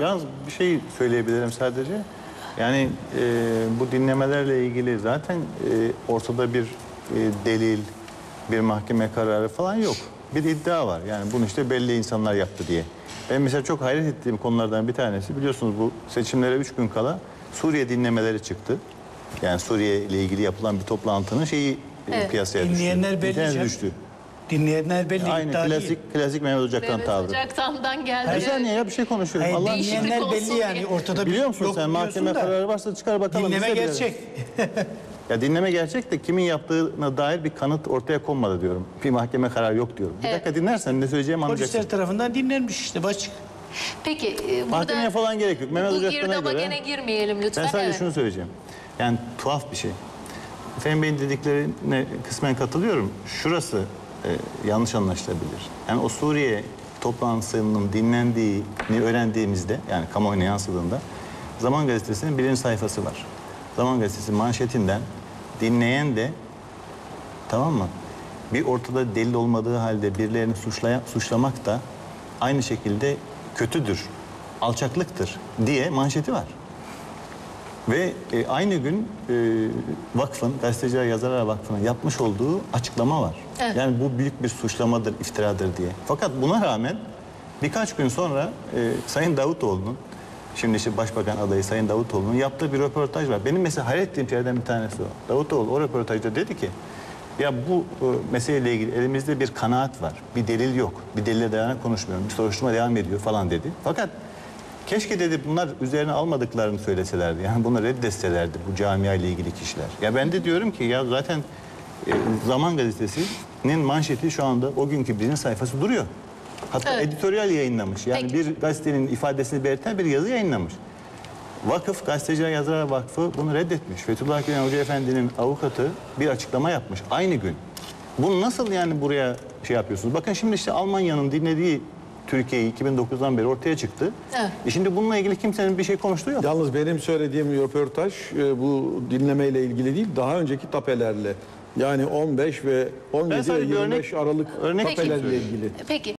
Yalnız bir şey söyleyebilirim sadece. Yani e, bu dinlemelerle ilgili zaten e, ortada bir e, delil, bir mahkeme kararı falan yok. Bir iddia var. Yani bunu işte belli insanlar yaptı diye. Ben mesela çok hayret ettiğim konulardan bir tanesi biliyorsunuz bu seçimlere üç gün kala Suriye dinlemeleri çıktı. Yani Suriye ile ilgili yapılan bir toplantının şeyi e, Evet. piyasaya düştü. Dinleyenler belli düştü. Dinleyenler belli Aynı iddia değil. klasik klasik Mehmet Ocak'tan Mehmet tavrı. Ocaktan'dan geldi. Bir saniye ya bir şey konuşuyorum. Hayır, Allah dinleyenler olsun belli yani diye. ortada bir Biliyor musun yok sen mahkeme da, kararı varsa çıkar bakalım. Dinleme gerçek. Ya dinleme gerçek de kimin yaptığına dair bir kanıt ortaya konmadı diyorum. Bir mahkeme kararı yok diyorum. Bir Evet. dakika dinlersen ne söyleyeceğimi anlayacaksın. Polisler tarafından dinlenmiş işte başık. Peki e, burada Mahkemeye falan gerek yok. Mehmet bu Ocaktan'a girdaba göre gene girmeyelim ben lütfen. sadece evet. şunu söyleyeceğim. Yani tuhaf bir şey. Efendim Bey'in dediklerine kısmen katılıyorum. Şurası e, yanlış anlaşılabilir. Yani o Suriye toplantısının dinlendiğini öğrendiğimizde yani kamuoyuna yansıdığında Zaman Gazetesi'nin birinci sayfası var. Zaman Gazetesi manşetinden dinleyen de tamam mı? Bir ortada delil olmadığı halde birilerini suçlaya, suçlamak da aynı şekilde kötüdür, alçaklıktır diye manşeti var. Ve e, aynı gün e, vakfın, Gazeteciler Yazarlar Vakfı'nın yapmış olduğu açıklama var. Evet. Yani bu büyük bir suçlamadır, iftiradır diye. Fakat buna rağmen birkaç gün sonra e, Sayın Davutoğlu'nun, şimdi işte Başbakan adayı Sayın Davutoğlu'nun yaptığı bir röportaj var. Benim mesela hayret ettiğim şeylerden bir tanesi o. Davutoğlu o röportajda dedi ki, ya bu e, meseleyle ilgili elimizde bir kanaat var, bir delil yok, bir delile dayanarak konuşmuyorum, bir soruşturma devam ediyor falan dedi. Fakat Keşke dedi bunlar üzerine almadıklarını söyleselerdi. Yani bunu reddetselerdi bu camia ile ilgili kişiler. Ya ben de diyorum ki ya zaten e, Zaman Gazetesi'nin manşeti şu anda o günkü birinci sayfası duruyor. Hatta Evet. editoryal yayınlamış. Yani Peki. bir gazetenin ifadesini belirten bir yazı yayınlamış. Vakıf, Gazeteciler Yazarlar Vakfı bunu reddetmiş. Fethullah Gülen Hoca Efendi'nin avukatı bir açıklama yapmış aynı gün. Bunu nasıl yani buraya şey yapıyorsunuz? Bakın şimdi işte Almanya'nın dinlediği Türkiye'yi 2009'dan beri ortaya çıktı. Evet. E şimdi bununla ilgili kimsenin bir şey konuştuğu yok. Yalnız benim söylediğim röportaj e, bu dinlemeyle ilgili değil, daha önceki tapelerle. Yani 15 ve 17 ve sadece bir 25 örnek- Aralık örnek söylüyorum. ilgili. Peki